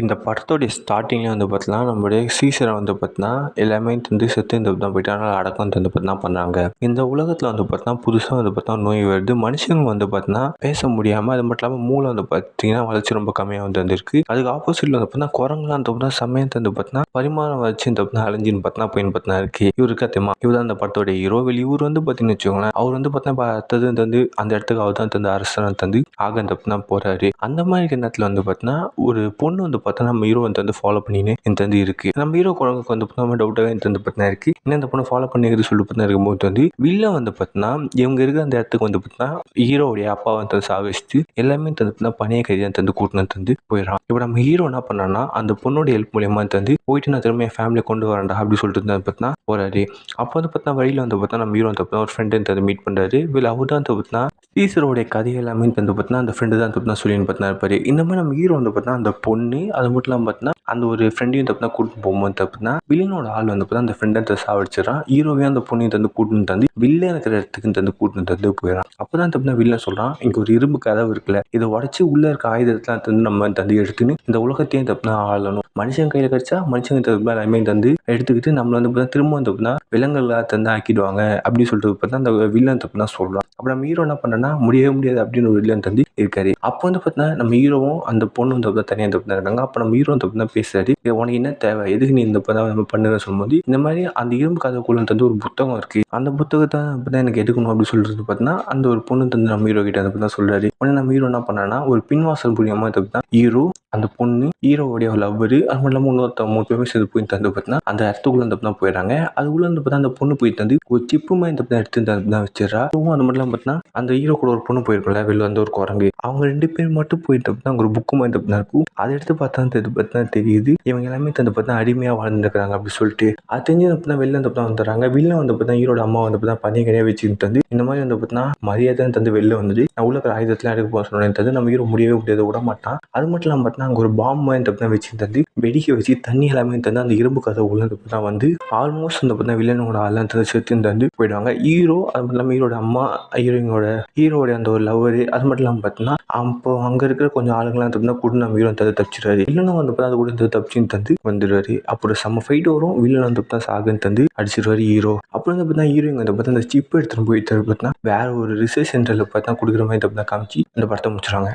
இந்த படத்தோடைய ஸ்டார்டிங்லேயே வந்து பார்த்தீங்கன்னா நம்மளுடைய சீசரை வந்து பார்த்தீங்கன்னா எல்லாமே தந்து செத்து இந்த தான் போயிட்டு அதனால் அடக்கம் வந்து பார்த்தீங்கன்னா பண்ணாங்க இந்த உலகத்தில் வந்து பார்த்தீங்கன்னா புதுசாக வந்து பார்த்தீங்கன்னா நோய் வருது மனுஷங்க வந்து பார்த்தீங்கன்னா பேச முடியாமல் அது மட்டும் இல்லாமல் மூளை வந்து பார்த்தீங்கன்னா வளர்ச்சி ரொம்ப கம்மியாக வந்து வந்திருக்கு அதுக்கு ஆப்போசிட்டில் வந்து பார்த்தீங்கன்னா குரங்குலாம் வந்து பார்த்தீங்கன்னா சமயத்தை வந்து பார்த்தீங்கன்னா பரிமாணம் வச்சு இந்த பார்த்தீங்கன்னா அழிஞ்சின்னு பார்த்தீங்கன்னா போயின்னு பார்த்தீங்கன்னா இருக்கு இவருக்கு அத்தியமா இவர் தான் அந்த படத்தோடைய ஹீரோ வெளி இவர் வந்து பார்த்தீங்கன்னு வச்சுக்கோங்களேன் அவர் வந்து பார்த்தீங்கன்னா அடுத்தது வந்து அந்த இடத்துக்கு அவர் தான் தந்து அரசன் தந்து ஆக அந்த தான் போறாரு அந்த மாதிரி நேரத்தில் வந்து பார்த்தீங்கன்னா ஒரு பொண்ணு வந்து பார்த்தா நம்ம ஹீரோ வந்து வந்து ஃபாலோ பண்ணின்னு எனக்கு வந்து இருக்கு. நம்ம ஹீரோ குழந்தைக்கு வந்து பார்த்தா டவுட்டாக எனக்கு வந்து பார்த்தீங்கன்னா இருக்கு. இன்னும் இந்த பொண்ணு ஃபாலோ பண்ணிக்கிறது சொல்லி பார்த்தீங்கன்னா இருக்கும்போது வந்து வில்ல வந்து பார்த்தா இவங்க இருக்கிற அந்த இடத்துக்கு வந்து பார்த்தீங்கன்னா ஹீரோவுடைய அப்பா வந்து சாவிச்சுட்டு எல்லாமே தந்து பார்த்தீங்கன்னா பணியை கைதியாக தந்து கூட்டினு தந்து போயிடறான். இப்போ நம்ம ஹீரோ என்ன பண்ணான்னா அந்த பொண்ணோட ஹெல்ப் மூலியமாக தந்து போயிட்டு நான் திரும்ப என் ஃபேமிலியை கொண்டு வரேன்டா அப்படி சொல்லிட்டு வந்து பார்த்தா போறாரு. அப்போ வந்து பார்த்தா வழியில் வந்து பார்த்தா நம்ம ஹீரோ வந்து பார்த்தா ஒரு ஃப்ரெண்டு வந்து மீட் பண்ணுறாரு வில் அவர் தான் வந்து பார்த்தா டீச்சரோடைய கதை எல்லாமே வந்து பார்த்தா அந்த ஃப்ரெண்டு தான் வந்து பார்த்தீங்கன்னா சொல்லின்னு பார்த்தா இருப்பாரு. இந்த மாதிரி நம்ம ஹீரோ வந்து பார்த்தா அந்த பொண்ணு அது மட்டும் இல்லாமல் பார்த்தீங்கன்னா அந்த ஒரு ஃப்ரெண்டையும் தப்புனா கூட்டிட்டு போகும்போது தப்புனா வில்லனோட ஆள் வந்து பார்த்தா அந்த ஃப்ரெண்டை சாவடிச்சிடறான் ஹீரோவே அந்த பொண்ணையும் தந்து கூட்டின்னு தந்து வில்லன் இருக்கிற இடத்துக்கு தந்து கூட்டின்னு தந்து போயிடறான். அப்போ தான் தப்புனா வில்லன் சொல்கிறான் இங்கே ஒரு இரும்பு கதவு இருக்குல்ல இதை உடச்சி உள்ளே இருக்க ஆயுதத்தெலாம் தந்து நம்ம தந்து எடுத்துன்னு இந்த உலகத்தையும் தப்புனா ஆளணும். மனுஷன் கையில் கிடச்சா மனுஷங்க தப்பு எல்லாமே தந்து எடுத்துக்கிட்டு நம்மளை வந்து பார்த்தா திரும்ப வந்து பார்த்தா விலங்குகளாக தந்து ஆக்கிடுவாங்க அப்படின்னு சொல்லிட்டு பார்த்தா அந்த வில்லன் தப்புனா சொல்கிறான் அப்புறம் நம்ம ஹீரோ என்ன பண்ணனா முடியவே முடியாது அப்படின்னு ஒரு வில்லன் தந்து இருக்காரு. அப்போ வந்து பார்த்தீங்கன்னா நம்ம ஹீரோவும் அந்த பொண்ணு வந்து தான் தனியாக தப்பு இருக்காங்க. அப்போ நம்ம ஹீரோ தப்பு தான் பேசுறாரு. உனக்கு என்ன தேவை? எதுக்கு நீ இந்த தான் நம்ம பண்ணுற சொல்லும்போது இந்த மாதிரி அந்த இரும்பு கதைக்குள்ள தந்து ஒரு புத்தகம் இருக்கு. அந்த புத்தகத்தை அப்போ தான் எனக்கு எடுக்கணும் அப்படின்னு சொல்றது பார்த்தீங்கன்னா அந்த ஒரு பொண்ணு தந்து நம்ம ஹீரோ கிட்ட அதை தான் சொல்றாரு. உடனே நம்ம ஹீரோ என்ன பண்ணனா ஒரு பின்வாசல் மூலியமாக தப்பு தான் ஹீரோ அந்த பொண்ணு ஹீரோவுடைய லவ்வரு அது மட்டும் இல்லாமல் இன்னொருத்த மூணு பேருமே சேர்ந்து போய் தந்து பார்த்தீங்கன்னா அந்த இடத்துக்குள்ள அந்த தான் போயிடறாங்க. அதுக்குள்ள வந்து பார்த்தா அந்த பொண்ணு போய் தந்து ஒரு சிப்பு மாதிரி தப்பு தான் எடுத்து தந்து தான் வச்சிடறா. அதுவும் அது மட்டும் இல்லாமல் பார்த்தீங்கன்னா அந்த ஹீரோ கூட ஒரு பொண்ணு போயிருக்கும்ல வெளில வந்து ஒரு குரங்கு. அவங்க ரெண்டு பேர் மட்டும் போயிட்டு தான் ஒரு புக்கு மாதிரி இருக்கும். அதை எடுத்து பார்த்தா இது பார்த்தா தெரியுது. இவங்க எல்லாமே தந்து பார்த்தா அடிமையாக வாழ்ந்துருக்காங்க அப்படி சொல்லிட்டு. அது தெரிஞ்சு பார்த்தா வெளில வந்து பார்த்தா வந்துடுறாங்க. வெளில வந்து பார்த்தா ஹீரோட அம்மா வந்து பார்த்தா பனியை கிடையாது வச்சு வந்து இந்த மாதிரி வந்து பார்த்தா மரியாதை தந்து வெளில வந்துட்டு நான் உள்ள இருக்கிற ஆயுதத்தில் எடுக்க போக சொன்னேன் தந்து நம்ம ஹீரோ முடியவே முடியாது விட மாட்டான். அது மட்டும் இல்லாமல் பார்த்தா அங்கே ஒரு பாம்பு மாதிரி தப்பு தான் வச்சு தந்து வெடிக்க வச்சு தண்ணி எல்லாமே தந்து அந்த இரும்பு கதை உள்ளதுக்கு தான் வந்து ஆல்மோஸ்ட் அந்த பார்த்தா வில்லனோட ஆள்லாம் தந்து சேர்த்து தந்து போயிடுவாங்க. ஹீரோ அது மட்டும் இல்லாமல் ஹீரோட அம்மா ஹீரோயினோட ஹீரோட அந்த ஒரு லவ்வரு அது மட்டும் இல்லாமல் பார்த்தீங்கன்னா அப்போ அங்கே இருக்கிற கொஞ்சம் ஆளுங்களாம் தப்புனா கூட நம்ம ஹீரோ தந்து தப்பிச்சிடுறாரு வில்லனும் வந்து பார்த்தா அது கூட தந்து தப்பிச்சின்னு தந்து வந்துடுவாரு அப்புறம் செம்ம ஃபைட் வரும். வில்லன் வந்து பார்த்தா சாகுன்னு தந்து அடிச்சிடுவாரு ஹீரோ அப்புறம் வந்து பார்த்தா ஹீரோயின் வந்து பார்த்தா அந்த சிப் எடுத்துகிட்டு போயிட்டு பார்த்தா வேற ஒரு ரிசர்ச் சென்டரில் பார்த்தா கொடுக்குற மாதிரி தப்பு தான் காமிச்சு அந்த படத்தை முடிச்சிடுறாங்க